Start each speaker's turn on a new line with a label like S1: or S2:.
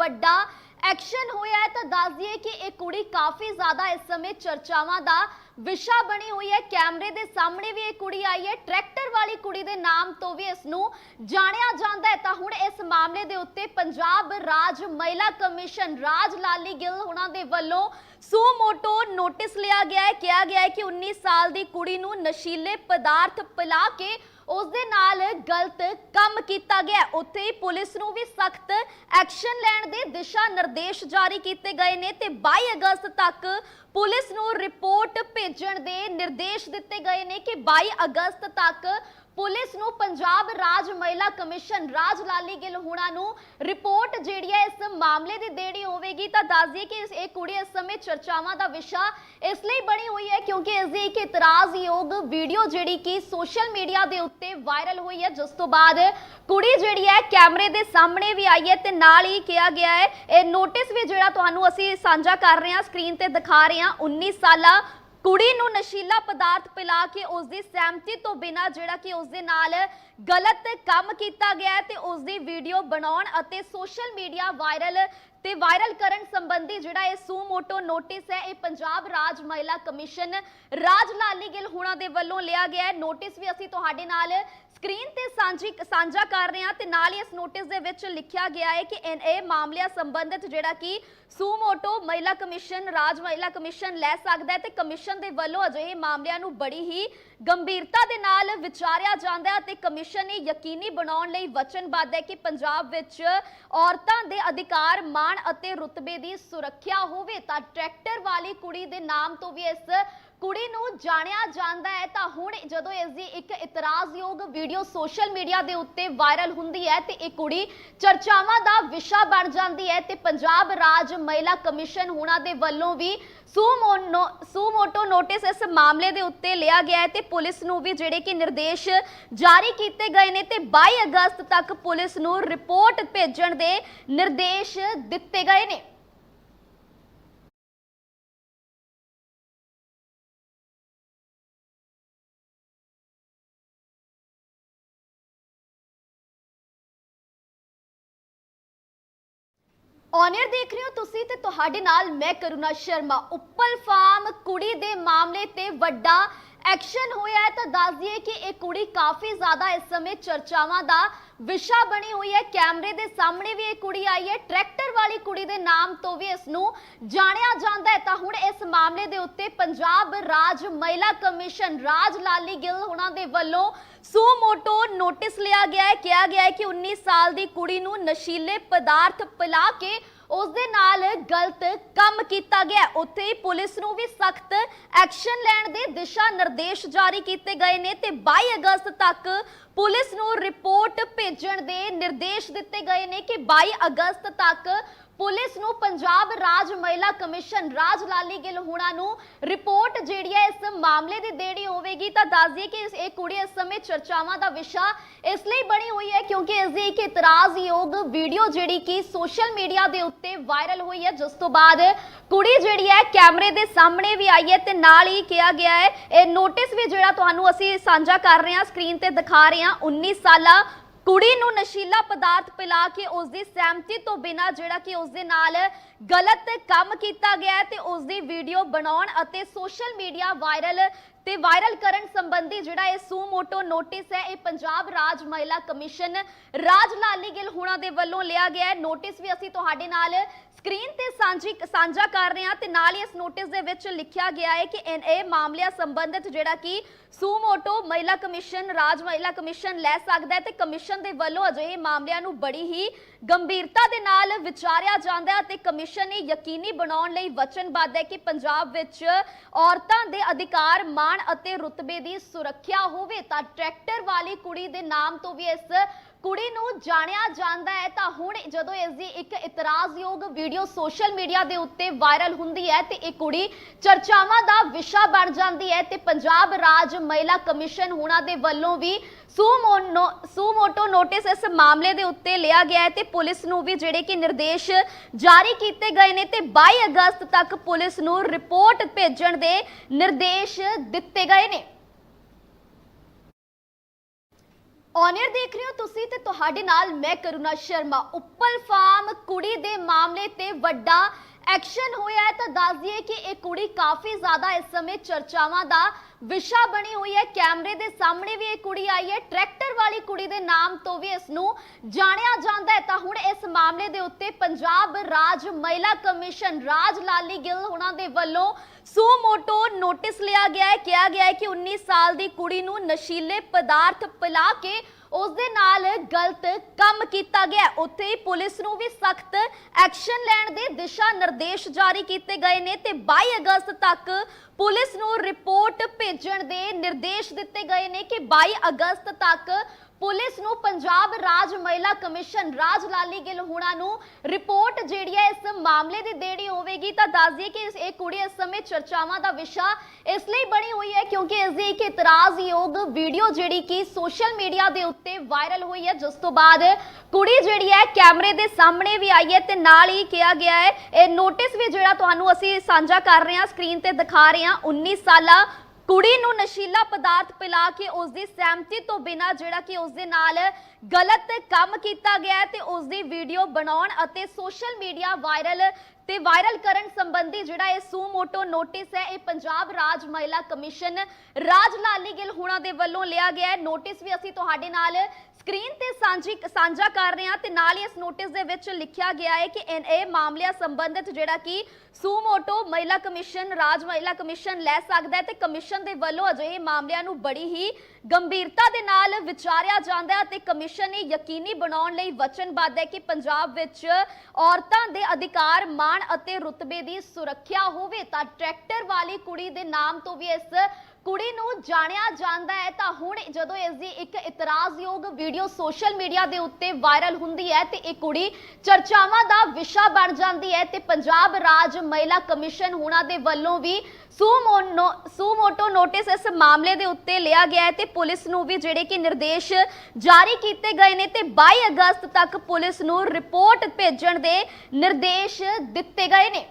S1: ਵੱਡਾ ਐਕਸ਼ਨ ਹੋਇਆ ਤਾਂ ਦੱਸ ਦਈਏ ਕਿ ਇਹ ਕੁੜੀ ਕਾਫੀ ਜ਼ਿਆਦਾ ਇਸ ਸਮੇਂ ਚਰਚਾਵਾਂ ਦਾ ਵਿਸ਼ਾ ਬਣੀ ਹੋਈ ਹੈ। ਕੈਮਰੇ ਦੇ ਸਾਹਮਣੇ ਵੀ ਇਹ ਕੁੜੀ ਆਈ ਹੈ। ਟਰੈਕਟਰ ਵਾਲੀ ਕੁੜੀ ਦੇ ਨਾਮ ਤੋਂ ਵੀ ਇਸ ਨੂੰ ਜਾਣਿਆ ਜਾਂਦਾ ਹੈ। ਤਾਂ ਹੁਣ ਇਸ ਮਾਮਲੇ ਦੇ ਉੱਤੇ ਪੰਜਾਬ ਰਾਜ ਮਹਿਲਾ ਕਮਿਸ਼ਨ, ਰਾਜ ਲਾਲੀ ਗਿੱਲ ਉਹਨਾਂ ਦੇ ਵੱਲੋਂ ਸੂ ਮੋਟੋ ਨੋਟਿਸ ਲਿਆ ਗਿਆ ਹੈ। ਕਿਹਾ ਗਿਆ ਹੈ ਕਿ 19 ਸਾਲ ਦੀ ਕੁੜੀ ਨੂੰ ਨਸ਼ੀਲੇ ਪਦਾਰਥ ਪਿਲਾ ਕੇ ਉਸ ਦੇ ਨਾਲ ਗਲਤ ਕੰਮ ਕੀਤਾ ਗਿਆ। ਉੱਥੇ ਹੀ ਪੁਲਿਸ ਨੂੰ ਵੀ ਸਖਤ ਐਕਸ਼ਨ ਲੈਣ ਦੇ ਦਿਸ਼ਾ ਨਿਰਦੇਸ਼ ਜਾਰੀ ਕੀਤੇ ਗਏ ਨੇ ਤੇ 22 ਅਗਸਤ ਤੱਕ ਪੁਲਿਸ ਨੂੰ ਰਿਪੋਰਟ ਭੇਜਣ ਦੇ ਨਿਰਦੇਸ਼ ਦਿੱਤੇ ਗਏ ਨੇ ਕਿ 22 ਅਗਸਤ ਤੱਕ ਪੁਲਿਸ ਨੂੰ ਪੰਜਾਬ ਰਾਜ ਮਹਿਲਾ ਕਮਿਸ਼ਨ ਰਾਜ ਲਾਲੀ ਗਿੱਲ ਹੁਣਾ ਨੂੰ ਰਿਪੋਰਟ ਜਿਹੜੀ ਹੈ ਇਸ ਮਾਮਲੇ ਦੀ ਦੇਣੀ ਹੋਵੇਗੀ। ਤਾਂ ਦੱਸ ਦਈਏ ਕਿ ਇਹ ਕੁੜੀ ਇਸ ਸਮੇਂ ਚਰਚਾਵਾਂ ਦਾ ਵਿਸ਼ਾ ਇਸ ਲਈ ਬਣੀ ਹੋਈ ਹੈ ਕਿਉਂਕਿ ਇਸ ਦੀ ਇੱਕ ਇਤਰਾਜ਼ਯੋਗ ਵੀਡੀਓ ਜਿਹੜੀ ਕਿ ਸੋਸ਼ਲ ਮੀਡੀਆ ਦੇ ਉੱਤੇ ਵਾਇਰਲ ਹੋਈ ਹੈ। ਜਿਸ ਤੋਂ ਬਾਅਦ ਕੁੜੀ ਜਿਹੜੀ ਹੈ ਕੈਮਰੇ ਦੇ ਸਾਹਮਣੇ ਵੀ ਆਈ ਹੈ ਤੇ ਨਾਲ ਹੀ ਕਿਹਾ ਗਿਆ ਹੈ। ਇਹ ਨੋਟਿਸ ਵੀ ਜਿਹੜਾ ਤੁਹਾਨੂੰ ਅਸੀਂ ਸਾਂਝਾ ਕਰ ਰਹੇ ਹਾਂ ਸਕਰੀਨ ਤੇ ਦਿਖਾ ਰਹੇ ਹਾਂ। 19 ਸਾਲਾ ਕੁੜੀ ਨੂੰ ਨਸ਼ੀਲਾ ਪਦਾਰਥ ਪਿਲਾ ਕੇ ਉਸ ਦੀ ਸਹਿਮਤੀ ਤੋਂ ਬਿਨਾ ਜਿਹੜਾ ਕਿ ਉਸ ਦੇ ਨਾਲ ਗਲਤ ਕੰਮ ਕੀਤਾ ਗਿਆ ਹੈ ਤੇ ਉਸ ਦੀ ਵੀਡੀਓ ਬਣਾਉਣ ਅਤੇ ਸੋਸ਼ਲ ਮੀਡੀਆ ਵਾਇਰਲ ਤੇ ਵਾਇਰਲ ਕਰਨ ਸੰਬੰਧੀ ਜਿਹੜਾ ਇਹ ਸੂ ਮੋਟੋ ਨੋਟਿਸ ਹੈ, ਇਹ ਪੰਜਾਬ ਰਾਜ ਮਹਿਲਾ ਕਮਿਸ਼ਨ ਰਾਜ ਲਾਲੀ ਗਿੱਲ ਹੁਣਾ ਦੇ ਵੱਲੋਂ ਲਿਆ ਗਿਆ ਹੈ। ਨੋਟਿਸ ਵੀ ਅਸੀਂ ਤੁਹਾਡੇ ਨਾਲ ਸਕਰੀਨ ਤੇ ਸਾਂਝੀ ਸਾਂਝਾ ਕਰ ਰਹੇ ਹਾਂ ਤੇ ਨਾਲ ਹੀ ਇਸ ਨੋਟਿਸ ਦੇ ਵਿੱਚ ਲਿਖਿਆ ਗਿਆ ਹੈ ਕਿ ਇਨ- ਮਾਮਲਿਆਂ ਸੰਬੰਧਿਤ ਜਿਹੜਾ ਕਿ ਸੂ ਮਹਿਲਾ ਕਮਿਸ਼ਨ, ਰਾਜ ਮਹਿਲਾ ਕਮਿਸ਼ਨ ਲੈ ਸਕਦਾ ਹੈ ਤੇ ਕਮਿਸ਼ਨ ਦੇ ਵੱਲੋਂ ਅਜਿਹੇ ਮਾਮਲਿਆਂ ਨੂੰ ਬੜੀ ਹੀ ਗੰਭੀਰਤਾ ਦੇ ਨਾਲ ਵਿਚਾਰਿਆ ਜਾਂਦਾ ਹੈ ਤੇ ਕਮਿਸ਼ਨ ਇਹ ਯਕੀਨੀ ਬਣਾਉਣ ਲਈ ਵਚਨਬੱਧ ਹੈ ਕਿ ਪੰਜਾਬ ਵਿੱਚ ਔਰਤਾਂ ਦੇ ਅਧਿਕਾਰ ਮਾਣ ਅਤੇ ਰੁਤਬੇ ਦੀ ਸੁਰੱਖਿਆ ਹੋਵੇ ਤਾਂ ਟਰੈਕਟਰ ਵਾਲੀ ਕੁੜੀ ਦੇ ਨਾਮ ਤੋਂ ਵੀ ਇਸ ਕੁੜੀ ਨੂੰ ਜਾਣਿਆ ਜਾਂਦਾ ਹੈ, ਤਾਂ ਹੁਣ ਜਦੋਂ ਇਸ ਦੀ ਇੱਕ ਇਤਰਾਜ਼ਯੋਗ ਵੀਡੀਓ ਸੋਸ਼ਲ ਮੀਡੀਆ ਦੇ ਉੱਤੇ ਵਾਇਰਲ ਹੁੰਦੀ ਹੈ, ਤੇ ਇਹ ਕੁੜੀ ਚਰਚਾਵਾਂ ਦਾ ਵਿਸ਼ਾ ਬਣ ਜਾਂਦੀ ਹੈ ਤੇ ਪੰਜਾਬ ਰਾਜ ਮਹਿਲਾ ਕਮਿਸ਼ਨ ਹੁਣਾਂ ਦੇ ਵੱਲੋਂ ਵੀ ਸੂਮੋਨੋ ਸੂਮੋਟੋ ਨੋਟਿਸ ਇਸ ਮਾਮਲੇ ਦੇ ਉੱਤੇ ਲਿਆ ਗਿਆ ਹੈ ਤੇ ਪੁਲਿਸ ਨੂੰ ਵੀ ਜਿਹੜੇ ਕਿ ਨਿਰਦੇਸ਼ ਜਾਰੀ ਕੀਤੇ ਗਏ ਨੇ ਤੇ 22 ਅਗਸਤ ਤੱਕ ਪੁਲਿਸ ਨੂੰ ਰਿਪੋਰਟ ਭੇਜਣ ਦੇ ਨਿਰਦੇਸ਼ ਦਿੱਤੇ ਗਏ ਨੇ। ਔਨਰ ਦੇਖ ਰਹੇ ਹੋ ਤੁਸੀਂ ਤੇ ਤੁਹਾਡੇ ਨਾਲ ਮੈਂ ਕਰੁਣਾ ਸ਼ਰਮਾ। ਉੱਪਲ ਫਾਰਮ ਕੁੜੀ ਦੇ ਮਾਮਲੇ ਤੇ ਵੱਡਾ ਐਕਸ਼ਨ ਹੋਇਆ ਹੈ ਤਾਂ ਦੱਸ ਦਈਏ ਕਿ ਇਹ ਕੁੜੀ ਕਾਫੀ ਜ਼ਿਆਦਾ ਇਸ ਸਮੇਂ ਚਰਚਾਵਾਂ ਦਾ ਵਿਸ਼ਾ ਬਣੀ ਹੋਈ ਹੈ। ਕੈਮਰੇ ਦੇ ਸਾਹਮਣੇ ਵੀ ਇਹ ਕੁੜੀ ਆਈ ਹੈ। ਟਰੈਕਟਰ ਵਾਲੀ ਕੁੜੀ ਦੇ ਨਾਮ ਤੋਂ ਵੀ ਇਸ ਨੂੰ ਜਾਣਿਆ ਜਾਂਦਾ ਹੈ। ਤਾਂ ਹੁਣ ਇਸ ਮਾਮਲੇ ਦੇ ਉੱਤੇ ਪੰਜਾਬ ਰਾਜ ਮਹਿਲਾ ਕਮਿਸ਼ਨ, ਰਾਜ ਲਾਲੀ ਗਿੱਲ ਉਹਨਾਂ ਦੇ ਵੱਲੋਂ ਸੂ ਮੋਟੋ ਨੋਟਿਸ ਲਿਆ ਗਿਆ ਹੈ। ਕਿਹਾ ਗਿਆ ਹੈ ਕਿ 19 ਸਾਲ ਦੀ ਕੁੜੀ ਨੂੰ ਨਸ਼ੀਲੇ ਪਦਾਰਥ ਪਿਲਾ ਕੇ ਉਸ ਦੇ ਨਾਲ ਗਲਤ ਕੰਮ ਕੀਤਾ ਗਿਆ ਉੱਥੇ ਹੀ ਪੁਲਿਸ ਨੂੰ ਵੀ ਸਖਤ ਐਕਸ਼ਨ ਲੈਣ ਦੇ ਦਿਸ਼ਾ ਨਿਰਦੇਸ਼ ਜਾਰੀ ਕੀਤੇ ਗਏ ਨੇ ਤੇ 22 ਅਗਸਤ ਤੱਕ ਪੁਲਿਸ ਨੂੰ ਰਿਪੋਰਟ ਭੇਜਣ ਦੇ ਨਿਰਦੇਸ਼ ਦਿੱਤੇ ਗਏ ਨੇ ਕਿ 22 ਅਗਸਤ ਤੱਕ ਪੁਲਿਸ ਨੂੰ ਪੰਜਾਬ ਰਾਜ ਮਹਿਲਾ ਕਮਿਸ਼ਨ ਰਾਜ ਲਾਲੀ ਗਿੱਲ ਹੁਣਾ ਨੂੰ ਰਿਪੋਰਟ ਜਿਹੜੀ ਹੈ ਇਸ ਮਾਮਲੇ ਦੀ ਦੇਣੀ ਹੋਵੇਗੀ। ਤਾਂ ਦੱਸ ਦਈਏ ਕਿ ਇਹ ਕੁੜੀ ਇਸ ਸਮੇਂ ਚਰਚਾਵਾਂ ਦਾ ਵਿਸ਼ਾ ਇਸ ਲਈ ਬਣੀ ਹੋਈ ਹੈ ਕਿਉਂਕਿ ਇਸ ਦੀ ਇੱਕ ਇਤਰਾਜ਼ਯੋਗ ਵੀਡੀਓ ਜਿਹੜੀ ਕਿ ਸੋਸ਼ਲ ਮੀਡੀਆ ਦੇ ਉੱਤੇ ਵਾਇਰਲ ਹੋਈ ਹੈ। ਜਿਸ ਤੋਂ ਬਾਅਦ ਕੁੜੀ ਜਿਹੜੀ ਹੈ ਕੈਮਰੇ ਦੇ ਸਾਹਮਣੇ ਵੀ ਆਈ ਹੈ ਤੇ ਨਾਲ ਹੀ ਕਿਹਾ ਗਿਆ ਹੈ। ਇਹ ਨੋਟਿਸ ਵੀ ਜਿਹੜਾ ਤੁਹਾਨੂੰ ਅਸੀਂ ਸਾਂਝਾ ਕਰ ਰਹੇ ਹਾਂ ਸਕਰੀਨ ਤੇ ਦਿਖਾ ਰਹੇ ਹਾਂ। 19 ਸਾਲਾ ਕੁੜੀ ਨੂੰ ਨਸ਼ੀਲਾ ਪਦਾਰਥ ਪਿਲਾ ਕੇ ਉਸ ਦੀ ਸਹਿਮਤੀ ਤੋਂ ਬਿਨਾ ਜਿਹੜਾ ਕਿ ਉਸ ਦੇ ਨਾਲ ਗਲਤ ਕੰਮ ਕੀਤਾ ਗਿਆ ਤੇ ਉਸ ਦੀ ਵੀਡੀਓ ਬਣਾਉਣ ਅਤੇ ਸੋਸ਼ਲ ਮੀਡੀਆ ਵਾਇਰਲ ਤੇ ਵਾਇਰਲ ਕਰਨ ਸੰਬੰਧੀ ਜਿਹੜਾ ਇਹ ਸੂ ਮੋਟੋ ਨੋਟਿਸ ਹੈ, ਇਹ ਪੰਜਾਬ ਰਾਜ ਮਹਿਲਾ ਕਮਿਸ਼ਨ ਰਾਜ ਲਾਲੀ ਗਿੱਲ ਹੁਣਾ ਦੇ ਵੱਲੋਂ ਲਿਆ ਗਿਆ ਹੈ। ਨੋਟਿਸ ਵੀ ਅਸੀਂ ਤੁਹਾਡੇ ਨਾਲ ਸਕਰੀਨ ਤੇ ਸਾਂਝੀ ਸਾਂਝਾ ਕਰ ਰਹੇ ਹਾਂ ਤੇ ਨਾਲ ਹੀ ਇਸ ਨੋਟਿਸ ਦੇ ਵਿੱਚ ਲਿਖਿਆ ਗਿਆ ਹੈ ਕਿ ਇਹ ਮਾਮਲਿਆਂ ਸੰਬੰਧਿਤ ਜਿਹੜਾ ਕਿ ਸੂ ਮੋਟੋ ਮਹਿਲਾ ਕਮਿਸ਼ਨ, ਰਾਜ ਮਹਿਲਾ ਕਮਿਸ਼ਨ ਲੈ ਸਕਦਾ ਹੈ ਤੇ ਕਮਿਸ਼ਨ ਦੇ ਵੱਲੋਂ ਅਜਿਹੇ ਮਾਮਲਿਆਂ ਨੂੰ ਬੜੀ ਹੀ ਗੰਭੀਰਤਾ ਦੇ ਨਾਲ ਵਿਚਾਰਿਆ ਜਾਂਦਾ ਹੈ ਤੇ ਕਮਿਸ਼ਨ ਇਹ ਯਕੀਨੀ ਬਣਾਉਣ ਲਈ ਵਚਨਬੱਧ ਹੈ ਕਿ ਪੰਜਾਬ ਵਿੱਚ ਔਰਤਾਂ ਦੇ ਅਧਿਕਾਰ ਮਾਣ ਅਤੇ ਰੁਤਬੇ ਦੀ ਸੁਰੱਖਿਆ ਹੋਵੇ ਤਾਂ ਟਰੈਕਟਰ ਵਾਲੀ ਕੁੜੀ ਦੇ ਨਾਮ ਤੋਂ ਵੀ ਇਸ ਕੁੜੀ ਨੂੰ ਜਾਣਿਆ ਜਾਂਦਾ ਹੈ, ਤਾਂ ਹੁਣ ਜਦੋਂ ਇਸ ਦੀ ਇੱਕ ਇਤਰਾਜ਼ਯੋਗ ਵੀਡੀਓ ਸੋਸ਼ਲ ਮੀਡੀਆ ਦੇ ਉੱਤੇ ਵਾਇਰਲ ਹੁੰਦੀ ਹੈ, ਤੇ ਇਹ ਕੁੜੀ ਚਰਚਾਵਾਂ ਦਾ ਵਿਸ਼ਾ ਬਣ ਜਾਂਦੀ ਹੈ, ਤੇ ਪੰਜਾਬ ਰਾਜ ਮਹਿਲਾ ਕਮਿਸ਼ਨ ਹੁਣਾਂ ਦੇ ਵੱਲੋਂ ਵੀ ਸੂਮੋਟੋ ਨੋਟਿਸ ਇਸ ਮਾਮਲੇ ਦੇ ਉੱਤੇ ਲਿਆ ਗਿਆ ਹੈ, ਤੇ ਪੁਲਿਸ ਨੂੰ ਵੀ ਜਿਹੜੇ ਕਿ ਨਿਰਦੇਸ਼ ਜਾਰੀ ਕੀਤੇ ਗਏ ਨੇ, ਤੇ 22 ਅਗਸਤ ਤੱਕ ਪੁਲਿਸ ਨੂੰ ਰਿਪੋਰਟ ਭੇਜਣ ਦੇ ਨਿਰਦੇਸ਼ ਦਿੱਤੇ ਗਏ ਨੇ। ਔਨਰ ਦੇਖ ਰਹੇ ਹੋ ਤੁਸੀਂ ਤੇ ਤੁਹਾਡੇ ਨਾਲ ਮੈਂ ਕਰੁਣਾ ਸ਼ਰਮਾ। ਉੱਪਲ ਫਾਰਮ ਕੁੜੀ ਦੇ ਮਾਮਲੇ ਤੇ ਵੱਡਾ ਐਕਸ਼ਨ ਹੋਇਆ ਹੈ ਤਾਂ ਦੱਸ ਦਈਏ ਕਿ ਇਹ ਕੁੜੀ ਕਾਫੀ ਜ਼ਿਆਦਾ ਇਸ ਸਮੇਂ ਚਰਚਾਵਾਂ ਦਾ ਵਿਸ਼ਾ ਬਣੀ ਹੋਈ ਹੈ। ਕੈਮਰੇ ਦੇ ਸਾਹਮਣੇ ਵੀ ਇਹ ਕੁੜੀ ਆਈ ਹੈ। ਟਰੈਕਟਰ ਵਾਲੀ ਕੁੜੀ ਦੇ ਨਾਮ ਤੋਂ ਵੀ ਇਸ ਨੂੰ ਜਾਣਿਆ ਜਾਂਦਾ ਹੈ। ਤਾਂ ਹੁਣ ਇਸ ਮਾਮਲੇ ਦੇ ਉੱਤੇ ਪੰਜਾਬ ਰਾਜ ਮਹਿਲਾ ਕਮਿਸ਼ਨ ਰਾਜ ਲਾਲੀ ਗਿੱਲ ਉਹਨਾਂ ਦੇ ਵੱਲੋਂ ਸੂ ਮੋਟੋ ਨੋਟਿਸ ਲਿਆ ਗਿਆ ਹੈ। ਕਿਹਾ ਗਿਆ ਹੈ ਕਿ 19 ਸਾਲ ਦੀ ਕੁੜੀ ਨੂੰ ਨਸ਼ੀਲੇ ਪਦਾਰਥ ਪਿਲਾ ਕੇ ਉਸ ਦੇ ਨਾਲ ਗਲਤ ਕੰਮ ਕੀਤਾ ਗਿਆ। ਉੱਥੇ ਹੀ ਪੁਲਿਸ ਨੂੰ ਵੀ ਸਖਤ ਐਕਸ਼ਨ ਲੈਣ ਦੇ ਦਿਸ਼ਾ ਨਿਰਦੇਸ਼ ਜਾਰੀ ਕੀਤੇ ਗਏ ਨੇ ਤੇ 22 ਅਗਸਤ ਤੱਕ ਪੁਲਿਸ ਨੂੰ ਰਿਪੋਰਟ ਭੇਜਣ ਦੇ ਨਿਰਦੇਸ਼ ਦਿੱਤੇ ਗਏ ਨੇ ਕਿ 22 ਅਗਸਤ ਤੱਕ ਪੁਲਿਸ ਨੂੰ ਪੰਜਾਬ ਰਾਜ ਮਹਿਲਾ ਕਮਿਸ਼ਨ ਰਾਜ ਲਾਲੀ ਗਿੱਲ ਹੁਣਾਂ ਨੂੰ ਰਿਪੋਰਟ ਜਿਹੜੀ ਹੈ ਇਸ ਮਾਮਲੇ ਦੀ ਦੇਣੀ ਹੋਵੇਗੀ। ਤਾਂ ਦੱਸ ਦਈਏ ਕਿ ਇਹ ਕੁੜੀ ਇਸ ਸਮੇਂ ਚਰਚਾਵਾਂ ਦਾ ਵਿਸ਼ਾ ਇਸ ਲਈ ਬਣੀ ਹੋਈ ਹੈ ਕਿਉਂਕਿ ਇਸ ਦੀ ਇੱਕ ਇਤਰਾਜ਼ਯੋਗ ਵੀਡੀਓ ਜਿਹੜੀ ਕਿ ਸੋਸ਼ਲ ਮੀਡੀਆ ਦੇ ਉੱਤੇ ਵਾਇਰਲ ਹੋਈ ਹੈ। ਜਿਸ ਤੋਂ ਬਾਅਦ ਕੁੜੀ ਜਿਹੜੀ ਹੈ ਕੈਮਰੇ ਦੇ ਸਾਹਮਣੇ ਵੀ ਆਈ ਹੈ ਤੇ ਨਾਲ ਹੀ ਕਿਹਾ ਗਿਆ ਹੈ, ਇਹ ਨੋਟਿਸ ਵੀ ਜਿਹੜਾ ਤੁਹਾਨੂੰ ਅਸੀਂ ਸਾਂਝਾ ਕਰ ਰਹੇ ਹਾਂ ਸਕਰੀਨ ਤੇ ਦਿਖਾ ਰਹੇ ਹਾਂ 19 ਸਾਲਾ ਕੁੜੀ ਨੂੰ ਨਸ਼ੀਲਾ ਪਦਾਰਥ ਪਿਲਾ ਕੇ ਉਸ ਦੀ ਸਹਿਮਤੀ ਤੋਂ ਬਿਨਾਂ ਜਿਹੜਾ ਕਿ ਉਸ ਦੇ ਨਾਲ ਗਲਤ ਕੰਮ ਕੀਤਾ ਗਿਆ ਤੇ ਉਸ ਦੀ ਵੀਡੀਓ ਬਣਾਉਣ ਅਤੇ ਸੋਸ਼ਲ ਮੀਡੀਆ ਵਾਇਰਲ ਤੇ ਵਾਇਰਲ ਕਰਨ ਸੰਬੰਧੀ ਜਿਹੜਾ ਇਹ ਸੂ ਮੋਟੋ ਨੋਟਿਸ ਹੈ, ਇਹ ਪੰਜਾਬ ਰਾਜ ਮਹਿਲਾ ਕਮਿਸ਼ਨ ਰਾਜ ਲਾਲੀ ਗਿੱਲ ਹੁਣਾਂ ਦੇ ਵੱਲੋਂ ਲਿਆ ਗਿਆ ਹੈ। ਨੋਟਿਸ ਵੀ ਅਸੀਂ ਤੁਹਾਡੇ ਨਾਲ ਸਕਰੀਨ ਤੇ ਸਾਂਝੀ ਸਾਂਝਾ ਕਰ ਰਹੇ ਹਾਂ ਤੇ ਨਾਲ ਹੀ ਇਸ ਨੋਟਿਸ ਦੇ ਵਿੱਚ ਲਿਖਿਆ ਗਿਆ ਹੈ ਕਿ ਇਹ ਮਾਮਲਿਆਂ ਸੰਬੰਧਿਤ ਜਿਹੜਾ ਕਿ ਸੂ ਮਹਿਲਾ ਕਮਿਸ਼ਨ, ਰਾਜ ਮਹਿਲਾ ਕਮਿਸ਼ਨ ਲੈ ਸਕਦਾ ਹੈ ਤੇ ਕਮਿਸ਼ਨ ਦੇ ਵੱਲੋਂ ਅਜਿਹੇ ਮਾਮਲਿਆਂ ਨੂੰ ਬੜੀ ਹੀ ਗੰਭੀਰਤਾ ਦੇ ਨਾਲ ਵਿਚਾਰਿਆ ਜਾਂਦਾ ਹੈ ਤੇ ਕਮਿਸ਼ਨ ਇਹ ਯਕੀਨੀ ਬਣਾਉਣ ਲਈ ਵਚਨਬੱਧ ਹੈ ਕਿ ਪੰਜਾਬ ਵਿੱਚ ਔਰਤਾਂ ਦੇ ਅਧਿਕਾਰ ਮਾਣ ਅਤੇ ਰੁਤਬੇ ਦੀ ਸੁਰੱਖਿਆ ਹੋਵੇ ਤਾਂ ਟਰੈਕਟਰ ਵਾਲੀ ਕੁੜੀ ਦੇ ਨਾਮ ਤੋਂ ਵੀ ਇਸ ਕੁੜੀ ਨੂੰ ਜਾਣਿਆ ਜਾਂਦਾ ਹੈ, ਤਾਂ ਹੁਣ ਜਦੋਂ ਇਸ ਦੀ ਇੱਕ ਇਤਰਾਜ਼ਯੋਗ ਵੀਡੀਓ ਸੋਸ਼ਲ ਮੀਡੀਆ ਦੇ ਉੱਤੇ ਵਾਇਰਲ ਹੁੰਦੀ ਹੈ ਤੇ ਇਹ ਕੁੜੀ ਚਰਚਾਵਾਂ ਦਾ ਵਿਸ਼ਾ ਬਣ ਜਾਂਦੀ ਹੈ ਤੇ ਪੰਜਾਬ ਰਾਜ ਮਹਿਲਾ ਕਮਿਸ਼ਨ ਹੁਣਾਂ ਦੇ ਵੱਲੋਂ ਵੀ ਸੂਮੋਟੋ ਨੋਟਿਸ ਇਸ ਮਾਮਲੇ ਦੇ ਉੱਤੇ ਲਿਆ ਗਿਆ ਹੈ ਤੇ ਪੁਲਿਸ ਨੂੰ ਵੀ ਜਿਹੜੇ ਕਿ ਨਿਰਦੇਸ਼ ਜਾਰੀ ਕੀਤੇ ਗਏ ਨੇ ਤੇ 22 ਅਗਸਤ ਤੱਕ ਪੁਲਿਸ ਨੂੰ ਰਿਪੋਰਟ ਭੇਜਣ ਦੇ ਨਿਰਦੇਸ਼ ਦਿੱਤੇ ਗਏ ਨੇ।